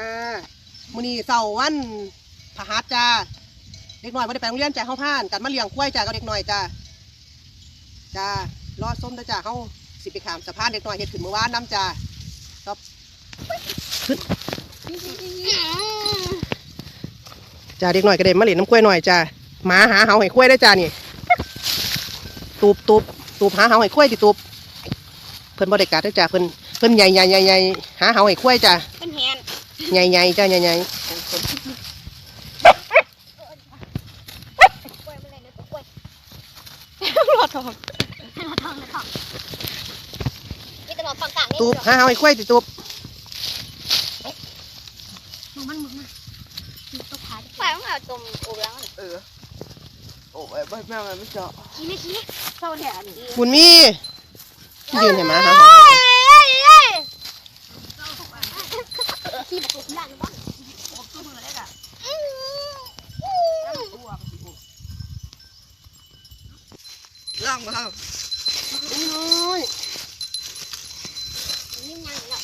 จ้ามื้อนี้เสาร์วันพฤหัสจ้าเด็กน้อยบ่ได้ไปโรงเรียนจ้าเฮาพานกันมาเลี้ยงกล้วยจ้ากับเด็กน้อยจ้าจ้ารอส้มเด้อจ้าเฮาสิไปขามสะพานเด็กน้อยเฮ็ดขึ้นเมื่อวานนํจ้าครับขึ้นจ้าเด็กน้อยก็ได้มาเล่นน้ำกล้วยหน่อยจ้าหมาหาเห่าให้กล้วยได้จ้านี่ตูบตูบตูบหาเห่าให้กล้วยติตูบเพิ่นบ่ได้กัดเด้อจ้าเพิ่นเพิ่นใหญ่ใหญ่ใหญ่ใหญ่หาเห่าให้กล้วยจ้าเป็นแฮน ใหญ่ใหญ่จ้าใหญ่ใหญ่กล้วยเป็นไรนะกล้วยรอทองรอทองนะทองนี่ตลอดฝั่งกลางนี่ตูบหาเอาไอ้กล้วยติตูบมึงมันมึงมันตกขาไปมึงเอาจมโอ้แล้วเออโอ้ยแม่มันไม่เจาะขี้นี่ขี้นี่เศร้าแถวนี่บุญมียืนเห็นไหมฮะ ขี้บอกกูด่านบ้าง ล่างมา น้อย นี่ยังเนาะ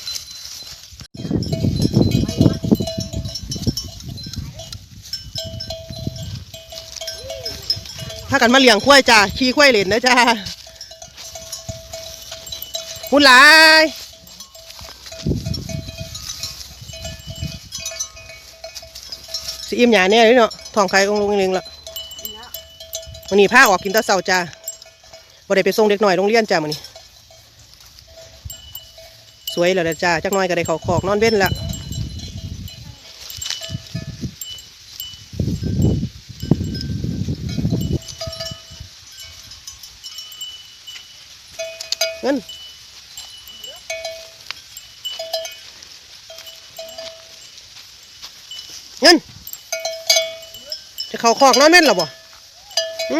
ถ้ากันมาเลี้ยงกล้วยจ้าขี่กล้วยเล่นนะจ้าบุญหลายสิอิ่มหยาแน่เลยเนาะท้องไข่องลงนึงละวันนี้พาออกกินตะเสาจ้าบ่ได้ไปส่งเด็กหน่อยโรงเรียนจ้ามื้อนี้ สวยแล้วจ้าจักหน้อยก็ได้เขาขอกนอนเว้นละเงินเงิน จะเขาขอกนอนเว้นหรอบ่หึ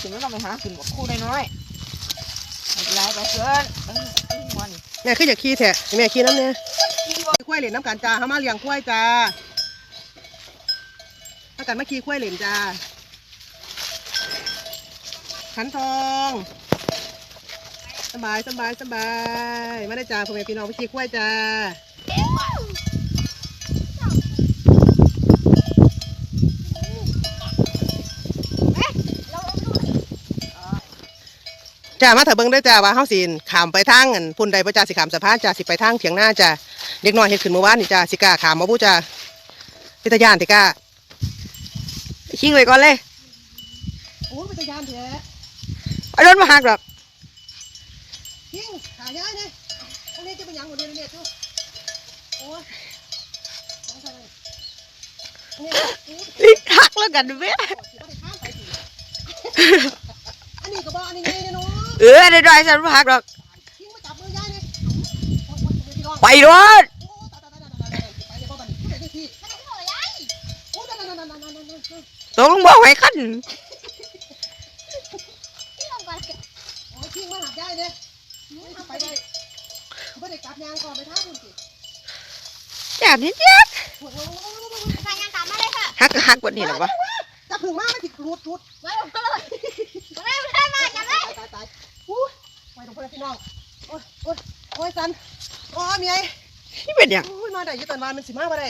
ถึงไม่ต้องไปหาขึ้นกับคู่น้อยๆไม่เป็นไรไปเชิญเออไอ้มันแม่คืออยากขี่แทะให้แม่ขี่น้ำเนี่ยกล้วยเหรียญน้ำกันจ้าเขามาเลี้ยงกล้วยจ้าถ้ากันมาขี่กล้วยเหรียญจ้าขันทอง สบายสบายสบายมาได้จ้าพ่อแม่พี่น้องไปขี่กล้วยจ้าจ้ามาเถอะเบิ่งได้อจ้าว่าเฮาสิขามไปทางอันพุ่นใดบ่จ้าสิขามสะพานจ้าสิไปทางเถียงหน้าจ้าเด็กน้อยเฮ็ดขึ้นเมื่อวานนี่จ้าสิกล้าขามบ่ผู้จ้าพิทยานติกล้าชิงไว้ก่อนเลยโอ้พิทยานแท้ไอ้รถมาหักหรอกยิงหายายเนี่ยตรงนี้จะเป็นหยังหมดเลยเนี่ยจูโอ้ยสองคนเลยนี่อู้ลิ้นหักแล้วกันเว้ยสิบ่ได้ข้ามไปสิอันนี้ก็บอกอันนี้ไงเนี่ยเนาะเออได้ดอยฉันมาหักหรอกยิงมาจับมือยายเนี่ยโอ้ยโอ้ยโอ้ยพี่น้องไปรถโอ้ตายตายตายตายตายตายไปเลยพ่อบัดนผู้ใยางก่อนไปท่าคุณสิอย่างนี้เนี่ยโอ้ยโอ้ยโอ้ยโอ้ยโอ้ยใส่ยังตามมาเลยค่ะหักก็หักกว่านี้หรอวะจับถึงมากไม่ติดรูดรูดมาลงก็เลยมาเลยมาเลยมาจับเลยตายตายอู้ไปตรงพลพี่น้องโอ้ยโอ้ยโอ้ยสันโอ้ยเมียนี่เป็นย่างอุ้ยมาได้ยี่ตอนวานมันสิมาบ่ได้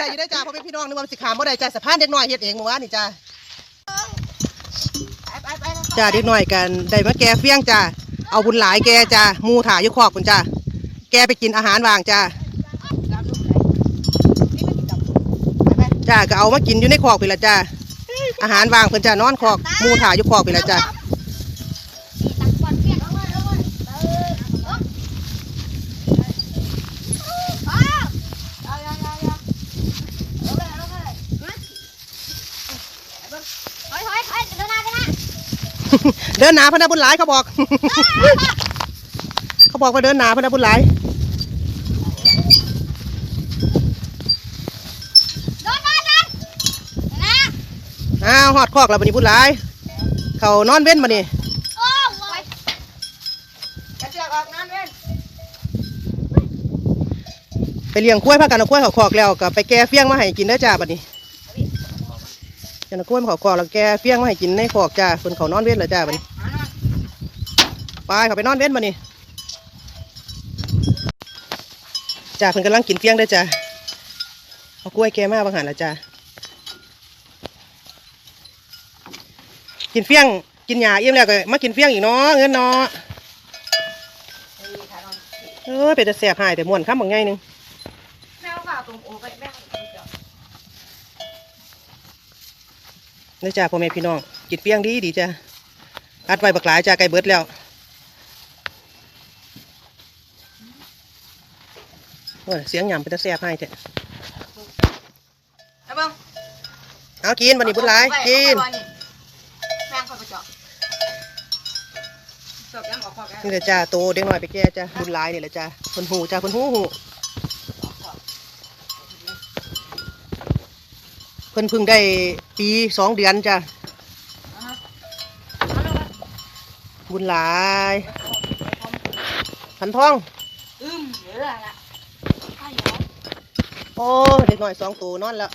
ได้อยี่ได้จ้าพ่อแม่พี่น้องนึกว่ามันสิขามบ่ได้จ้าสะพานเด็กน้อยเฮ็ดเองเมื่อวานนี่จ้าจ้าเด็กน้อยกันได้มาแก่เฟี้ยงจ้า เอาบุญหลายแกจ้ามูถ่ายยุคอกคุณจ้าแกไปกินอาหารวางจ้าจ้าก็เอามากินอยู่ในคอกไปละจ้าอาหารวางเพิ่นจ้านอนคอกมูถ่ายยุคอกไปละจ้า ตักบอลเพี้ยนเอาเลยเอาเลยเออเอาเอาเอาเอาเอาเลยเอาเลยถอยถอยถอยเดินหน้าเดินหน้า เดินหนาพนะบุญหลายเขาบอก เขาบอกว่าเดินหนาพนะบุญหลายโดนโดนโดนนะอ้าวหอดคอกแล้วบัดนี้บุญหลาย เขานอนเว้นมานี่โอ้ยกระเจือกออกนั่นเว้ยไปเลี้ยงกล้วยพากันเอากล้วยเขาคอกแล้วก็ไปแก้เฟี้ยงมาให้กินได้อจ้าบัดนี้ จะนกล้วยมาเขาคอกแล้วแกเฟี้ยงมาให้กินในคอกจ้าเพิ่นเขานอนเว้นแล้วจ้าบันี้ไปเขาไปนอนเว้นมานี่จ้าเพิ่นกำลังกินเฟี้ยงเด้จ้าเอากล้วยแกมาบางหันแล้วจ้ากินเฟี้ยงกินหญ้าอิ่มแล้วก็มากินเฟี้ยงอีกเนาะเงินเนาะเออเป็นแต่แสบหายแต่ม่วนคำบางไงหนึง แม่เอาข่าวตรงโอ้ไปแม่ นี่จ้าพ่อแม่พี่น้องกินเฟี้ยงดีดีจ้าอัดไว้บักหลายจ้าไก่เบิดแล้วโอ้ยเสียงหยำเป็นตะแซ่บให้เถอะเอาบ้างเอากินบันนี้บุญหลายกินแม่งคอยไปเจาะจบยังออกคอกแล้วนี่แหละจ้าโตเด็กน้อยไปแก่จ้าบุญหลายนี่แหละจ้าคนหูจ้าคนหูหูเพิ่นเพึ่งได้ ปีสองเดือนจ้าบุญหลายพันทอง อืมเหลือละโอ้เด็กหน้อยสองตัวนอนแล้ว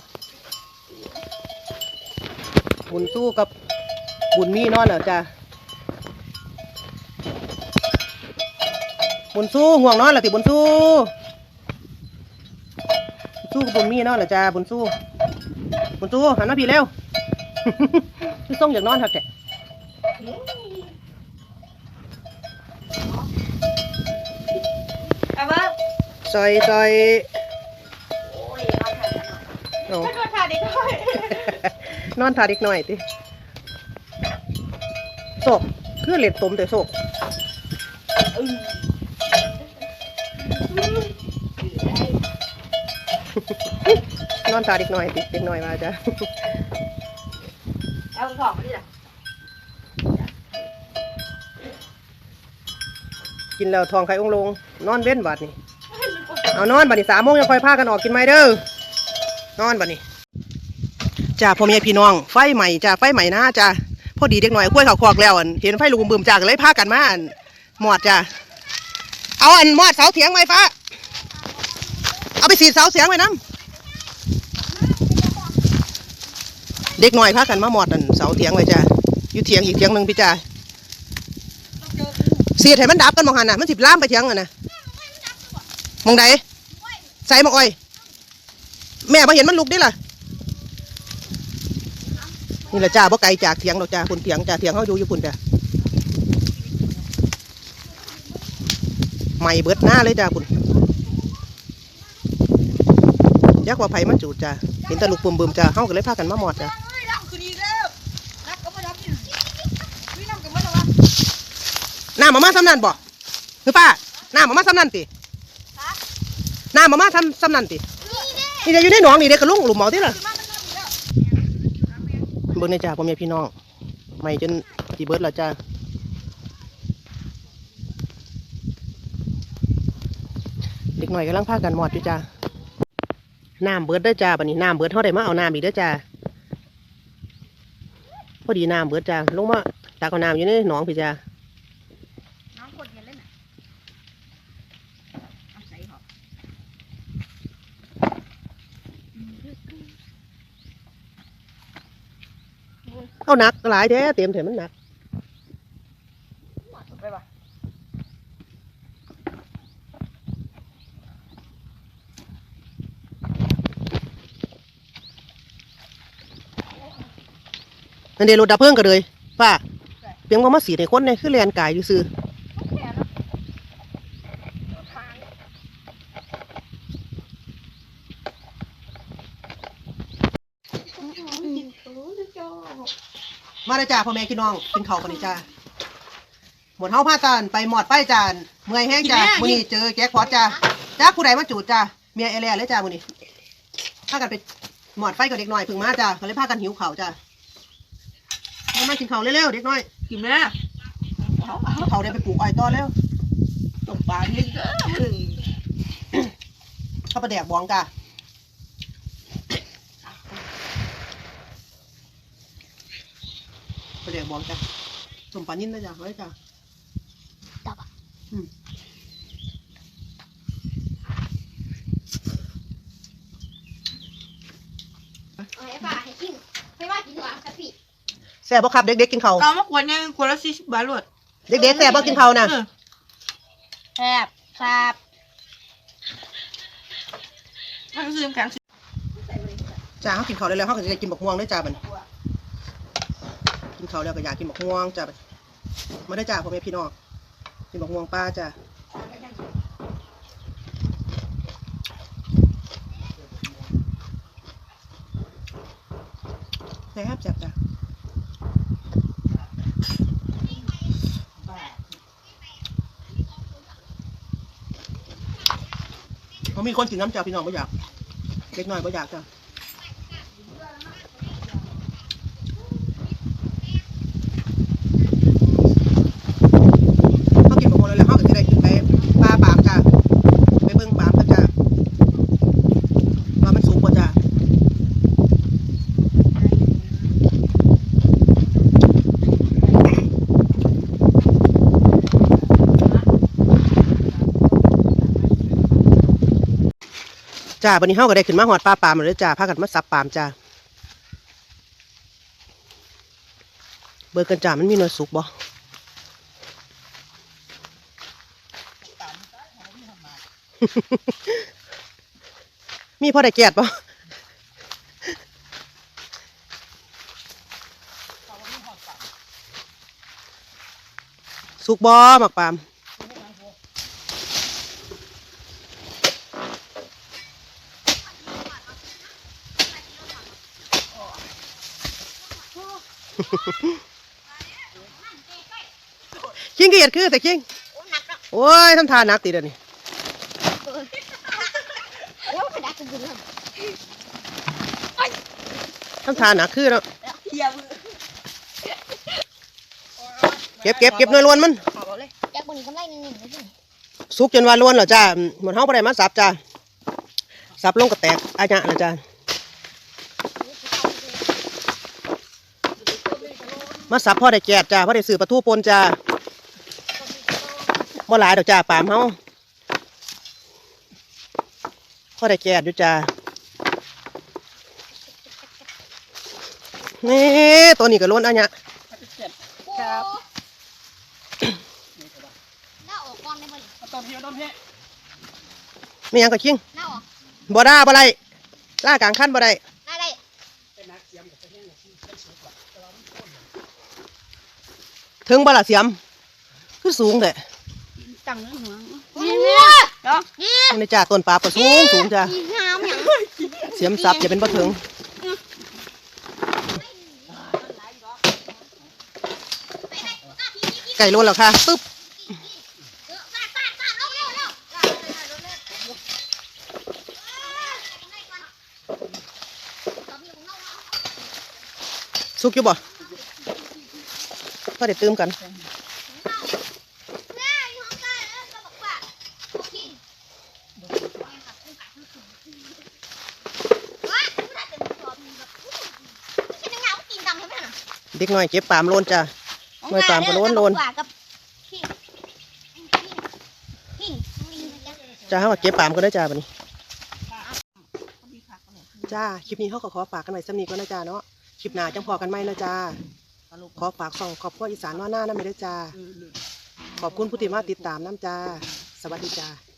บุญสู้กับบุญมีนอนแล้วจ้าบุญสู้ห่วงนอนแล้วติบุญสู้สู้กับบุญมีนอนแล้วจ้าบุญสู้ บุญสู้หันมาพี่เร็วคือส่งอยากนอนทักแต่เอาบ้างซอยซอยโอ้ยเอาถ่ายกันหน่อยเอาไม่ก็ถ่ายดิค่อยนอนทาเด็กหน่อยติโศกคือเล็ดตมแต่โศก นอนทาเด็กหน่อยติเด็กหน่อยมาจ้ะเอาของมาดิล่ะกินแล้วทองไข่องค์ลง นอนเว้นบาดนี่เอานอนบาดนี่สามโมงยังค่อยพากันออกกินไหมเด้อนอนบาดนี่จ้าพ่อแม่พี่น้องไฟใหม่จ้าไฟใหม่นะจ้าพอดีเด็กหน่อยกล้วยเขาคอกแล้วอันเห็นไฟลูกบึมๆจ้าก็เลยพากันมาอันหมอดจ้าเอาอันหมอดเสาเถียงไว้ฟ้าเอาไปสีดเสาเสียงไว้น้ำ เด็กหน่อยพากันมาหมอดอันเสาเถียงไว้จ้าอยู่เถียงอีกเถียงหนึ่งพี่จ้าเสียดให้มันดับกันมองหันน่ะมันสิบล้ามไปเถียงอะนะมองใดใส่มองอ้อย แม่มาเห็นมันลุกไดิล่ะนี่แหละจ้าบ่ไกลจากเถียงดอกจ้าพุ่นเถียงจ้าเถียงเขาอยู่อยู่พุ่นจ้าใหม่เบิดหน้าเลยจ้าพุ่นยักษ์ว่าไผมันจูดจ้าเห็นแตะลุกบึมๆจ้าเฮาก็เลยพากันมาหมอดจ้า เฮ้ยน้ำคืนอีกแล้วนักก็มาดับนี่นี่น้ำกันมาแล้ววะ น้ำมามาซ้ำนั่นบ่คือป้าน้ำมามาซ้ำนั่นติน้ำมามาซ้ำซ้ำนั่นตินี่จะอยู่ในหนองนี่เด็กกระลุงหลุมเหมาที่ล่ะเบิ่งในจ้าพ่อแม่พี่น้องไม่จนจีเบิร์ดแล้วจ้าเด็กหน่อยกำลังพากันหมอดอยู่จ้าน้ำเบิร์ดเด้อจ้าบัดนี้น้ำเบิร์ดเท่าไดมาเอาน้ำอีกเด้อจ้าพอดีน้ำเบิร์ดจ้าลงมาตักเอาน้ำอยู่ในหนองพี่จ้า น้ำกดเย็นเลยน่ะ เอาใส่หอก เอาหนักหลายแท้เต็มเถอะมันหนักไปวะนั่นเดรถดับเพลิงก็เลยป้าเพียงว่ามาสีในคนเนี่ยคือแลนกายอยู่ซื่อ แค่นั้นทาง มาเลยจ้าพ่อแม่พี่น้องกินข้าวกันนี่จ้าหมดเฮาพากันไปหมอดไฟจานเมื่อยแห้งจ้ามื้อนี้เจอแจ็คพอตจ้าจ้าผู้ใดมาจูดจ้าเมียเอเลียเลยจ้ามื้อนี้พากันไปหมอดไฟกับเด็กน้อยเพิ่งมาจ้าก็เลยพากันหิวข้าวจ้ามามากินข้าวเร็วๆเด็กน้อยกินไหมเอาเอาข้าวได้ไปปลูกอ้อยต่อแล้วตบปลาที่เด้อมึงข้าวปลาแดกบองจ้า ปลาแดกบองจ้าสมปลานิ่นนะจ้าไว้จ้าดับอะอืมเอาไอ้ป่าให้กินให้ว่ากินหวานแซ่บบ่ครับเด็กๆกินข้าวเอามาขวดเนี่ยขวดละสี่สิบบาทรวดเด็กๆแซ่บบ่กินข้าวน่ะเออแซ่บแซ่บมันซื้อแข็งจ้าเฮากินข้าวได้แล้วเฮาก็จะได้กินบักม่วงด้วยจ้าบัดนี้ กินข้าวแล้วก็อยากกินบักม่วงจ้าบัดมาได้จ้าพ่อแม่พี่น้องกินบักม่วงป้าจ้าแซ่บแซ่บจ้าเขามีคนกินน้ำจ้าพี่น้องไม่อยากเล็กน้อยบ่อยากจ้ะเขากินหมดคนแล้วเขาก็จะได้ขึ้นไปปลาปามจ้ะไปเบิ่งปามกันจ้ะว่ามันสูงกว่าจ้ะ จ้าวันนี้เขาก็ได้ขึ้นมาหอดปลาปามเลยจ้าพากันมาสับปามจ้าเบิกกันจ้ามันมีหน่วยสุกบ่มีพอได้แกดบ่สุกบ่หมักปาม คิงเกียดคือแต่คิงโอ้หนักเนาะโอ้ยทำทานนักตีเดี๋ยวนี้โอ้กระดาษกระบุนเลยทำทานนักคือแล้วเทียบเก็บเก็บเก็บหน่วยล้วนมันขอบเลยจากบนนี้กำไรหนึ่งหนึ่งเลยสิสุกจนว่าล้วนเหรอจ้าเหมือนเฮาบ่ได้มาสับจ้าสับลงก็แตกอาญะแล้วจ้า มาสับพ่อได้แกดจ้าพ่อได้ซื้อปลาทูปนจ้าบ่หลายดอกจ้าปามเฮาพ่อได้แกดอยู่จ้านี่ตัวนี้ก็ล้วนอาญะครับหน้าออกก่อนได้บ่นี่ต้นเทียต้นเทียไม่ยังก็ชิงหน้าออกบ่ได้บ่ได้ล่ากลางขั้นบ่ได้ หน้าได้ ถึงบ่ล่ะเสียม คือสูงแต่ตั้งเนื้อหัวนี่เนี่ยเนาะนี่นี่จ้าต้นปลาก็สูงสูงจ้านี่งามอย่างเสียมสับอย่าเป็นบ่ถึงไก่ล้วนแล้วค่ะปึ๊บสุกอยู่บ่พ อได้ตื่มกันเด็กน้อยเก็บปามโลนจ้าหน่วยปามก็โล้นโล้นจ้าเขาก็เก็บปามก็ได้จ้าบัดนี้จ้า คลิปนี้เขาก็ขอฝากกันไว้สำนีก็นะจ้าเนาะ คลิปหน้าจังพอกันไหมนะจ้า ขอฝากส่องขอบคุณอีสานว่าหน้านั่นไม่ได้จ้าขอบคุณผู้ติดมาติดตามน้ำจ้า สวัสดีจ้า